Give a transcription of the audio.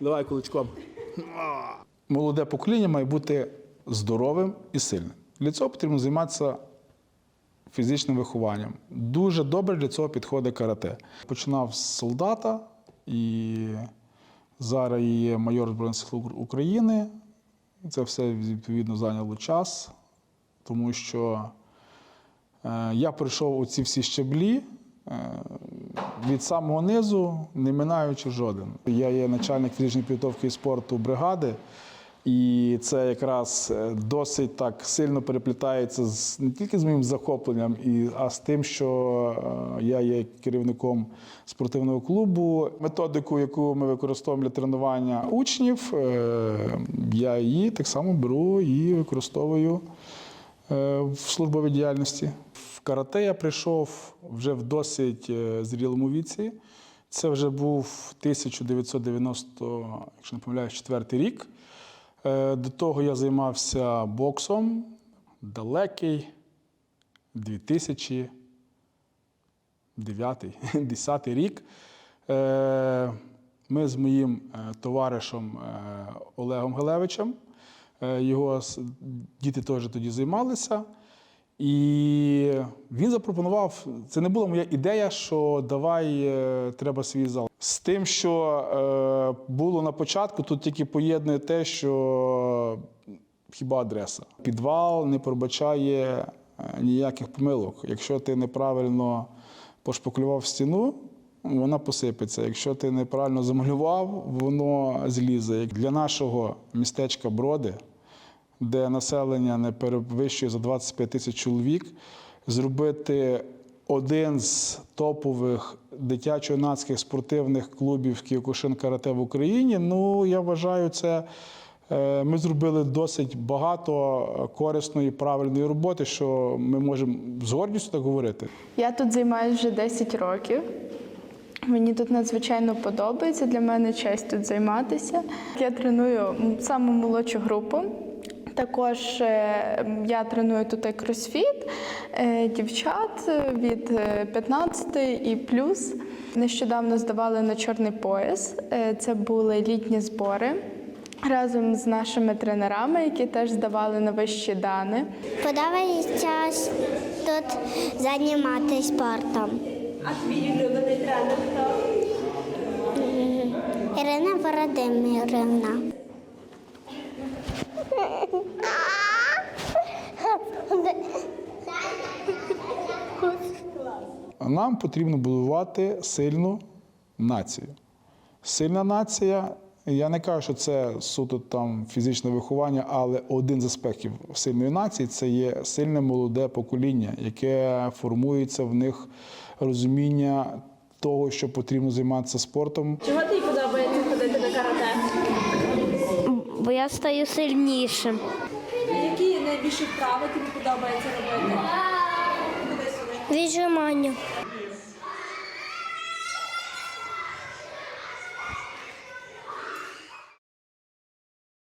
Давай кулачком. Молоде покоління має бути здоровим і сильним. Для цього потрібно займатися фізичним вихованням. Дуже добре для цього підходить карате. Починав з солдата і зараз є майор Збройних сил України. Це все відповідно зайняло час, тому що я пройшов оці всі щеблі е, від самого низу, не минаючи жоден. Я є начальник фізичної підготовки і спорту бригади, і це якраз е, досить так сильно переплітається з не тільки з моїм захопленням, і, а з тим, що е, я є керівником спортивного клубу. Методику, яку ми використовуємо для тренування учнів, е, я її так само беру і використовую е, в службовій діяльності. В карате я прийшов вже в досить е, зрілому віці. Це вже був 1990, якщо не помиляюсь, четвертий рік. Е, До того я займався боксом далекий 2009-10 рік. Е, Ми з моїм е, товаришем е, Олегом Гелевичем, е, його діти теж тоді займалися. І він запропонував, це не була моя ідея, що давай е, треба свій зал. З тим, що е, було на початку, тут тільки поєднує те, що хіба адреса. Підвал не пробачає е, ніяких помилок. Якщо ти неправильно пошпаклював стіну, вона посипеться. Якщо ти неправильно замалював, воно злізе. Для нашого містечка Броди де населення не перевищує за 25 тисяч чоловік, зробити один з топових дитячо-юнацьких спортивних клубів Кіокушин Карате в Україні. Ну, я вважаю, це е, ми зробили досить багато корисної, правильної роботи, що ми можемо з гордістю так говорити. Я тут займаюся вже 10 років. Мені тут надзвичайно подобається. Для мене честь тут займатися. Я треную саму молодшу групу. Також е, я треную тут і кросфіт е, дівчат е, від е, 15 і плюс. Нещодавно здавали на чорний пояс. Е, Це були літні збори разом з нашими тренерами, які теж здавали на вищі дани. Подобається тут займатися спортом. А твій улюблений тренер хто? Ірина Володимирівна. Нам потрібно будувати сильну націю. Сильна нація, я не кажу, що це суто там фізичне виховання, але один з аспектів сильної нації це є сильне молоде покоління, яке формується в них розуміння того, що потрібно займатися спортом. Чого тобі подобається ходити на карате? Бо я стаю сильнішим. Які найбільші вправи тобі подобається робити? Віджимання.